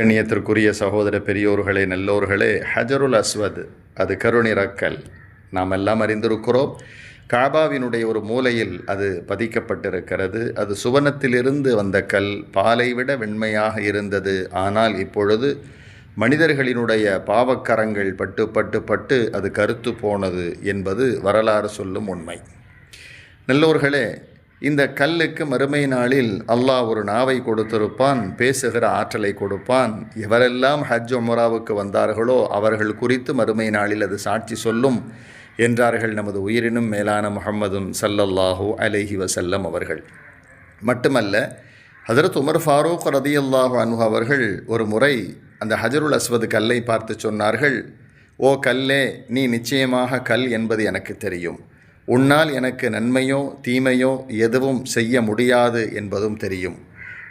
கண்ணியத்திற்குரிய சகோதர பெரியோர்களே நல்லோர்களே ஹஜருல் அஸ்வத் அது கருணிறக்கல் நாம் எல்லாம் அறிந்திருக்கிறோம் காபாவினுடைய ஒரு மூலையில் அது பதிக்கப்பட்டிருக்கிறது. அது சுவனத்திலிருந்து வந்த கல் பாலை விட வெண்மையாக இருந்தது. ஆனால் இப்பொழுது மனிதர்களினுடைய பாவக்கரங்கள் பட்டு பட்டு பட்டு அது கருத்து போனது என்பது வரலாறு சொல்லும் உண்மை. நல்லோர்களே இந்த கல்லுக்கு மறுமை நாளில் அல்லாஹ் ஒரு நாவை கொடுத்திருப்பான் பேசுகிற ஆற்றலை கொடுப்பான். எவரெல்லாம் ஹஜ் உமராவுக்கு வந்தார்களோ அவர்கள் குறித்து மறுமை நாளில் அது சாட்சி சொல்லும் என்றார்கள் நமது உயிரினும் மேலான முகம்மதும் சல்லல்லாஹூ அலைஹி வசல்லம் அவர்கள். மட்டுமல்ல ஹஜரத் உமர் ஃபாரூக் ரதியல்லாஹு அன்ஹு அவர்கள் ஒரு முறை அந்த ஹஜருல் அஸ்வது கல்லை பார்த்து சொன்னார்கள் ஓ கல்லே நீ நிச்சயமாக கல் என்பது எனக்கு தெரியும். உன்னால் எனக்கு நன்மையோ தீமையோ எதுவும் செய்ய முடியாது என்பதும் தெரியும்.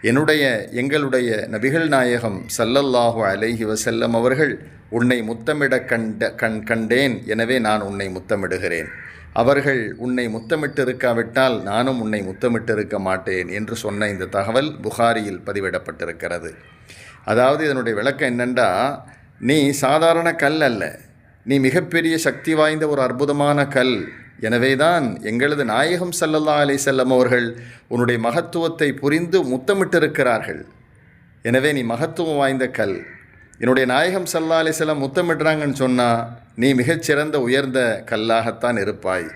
என்னுடைய எங்களுடைய நபிகள் நாயகம் சல்லல்லாஹு அலைஹி வசல்லம் அவர்கள் உன்னை முத்தமிட கண்ட கண் கண்டேன். எனவே நான் உன்னை முத்தமிடுகிறேன். அவர்கள் உன்னை முத்தமிட்டிருக்காவிட்டால் நானும் உன்னை முத்தமிட்டிருக்க மாட்டேன் என்று சொன்ன இந்த தகவல் புகாரியில் பதிவிடப்பட்டிருக்கிறது. அதாவது இதனுடைய விளக்கம் என்னென்றா நீ சாதாரண கல் அல்ல. நீ மிகப்பெரிய சக்தி வாய்ந்த ஒரு அற்புதமான கல். எனவேதான் எங்களது நாயகம் சல்லல்லா அலை செல்லம் அவர்கள் உன்னுடைய மகத்துவத்தை புரிந்து முத்தமிட்டிருக்கிறார்கள். எனவே நீ மகத்துவம் வாய்ந்த கல். என்னுடைய நாயகம் சல்லா அலி செல்லம் முத்தமிடுறாங்கன்னு சொன்னால் நீ மிகச்சிறந்த உயர்ந்த கல்லாகத்தான் இருப்பாய்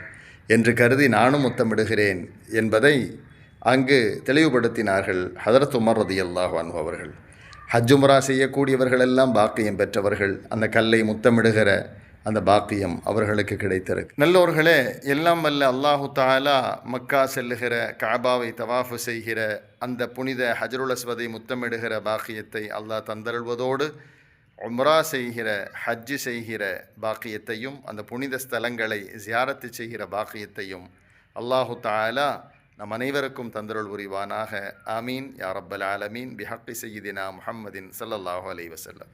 என்று கருதி நானும் முத்தமிடுகிறேன் என்பதை அங்கு தெளிவுபடுத்தினார்கள் ஹதரத் உமர் ரதி அல்லாஹ் அவர்கள். ஹஜ்ஜுமுரா செய்யக்கூடியவர்களெல்லாம் பாக்கியம் பெற்றவர்கள். அந்த கல்லை முத்தமிடுகிற அந்த பாக்கியம் அவர்களுக்கு கிடைத்திருக்கு. நல்லோர்களே எல்லாம் வல்ல அல்லாஹு தாலா மக்கா செல்லுகிற காபாவை தவாஃபு செய்கிற அந்த புனித ஹஜருல் அஸ்வதை முத்தமிடுகிற பாக்கியத்தை அல்லாஹ் தந்தருள்வதோடு உம்ரா செய்கிற ஹஜ்ஜு செய்கிற பாக்கியத்தையும் அந்த புனித ஸ்தலங்களை ஜியாரத்து செய்கிற பாக்கியத்தையும் அல்லாஹு தாலா நம் அனைவருக்கும் தந்தருள் புரிவானாக. ஆமீன். யாரப்பல் ஆலமீன். பிஹக்கி சையீதினா முஹம்மதின் சல்லல்லாஹு அலைஹி வசல்லம்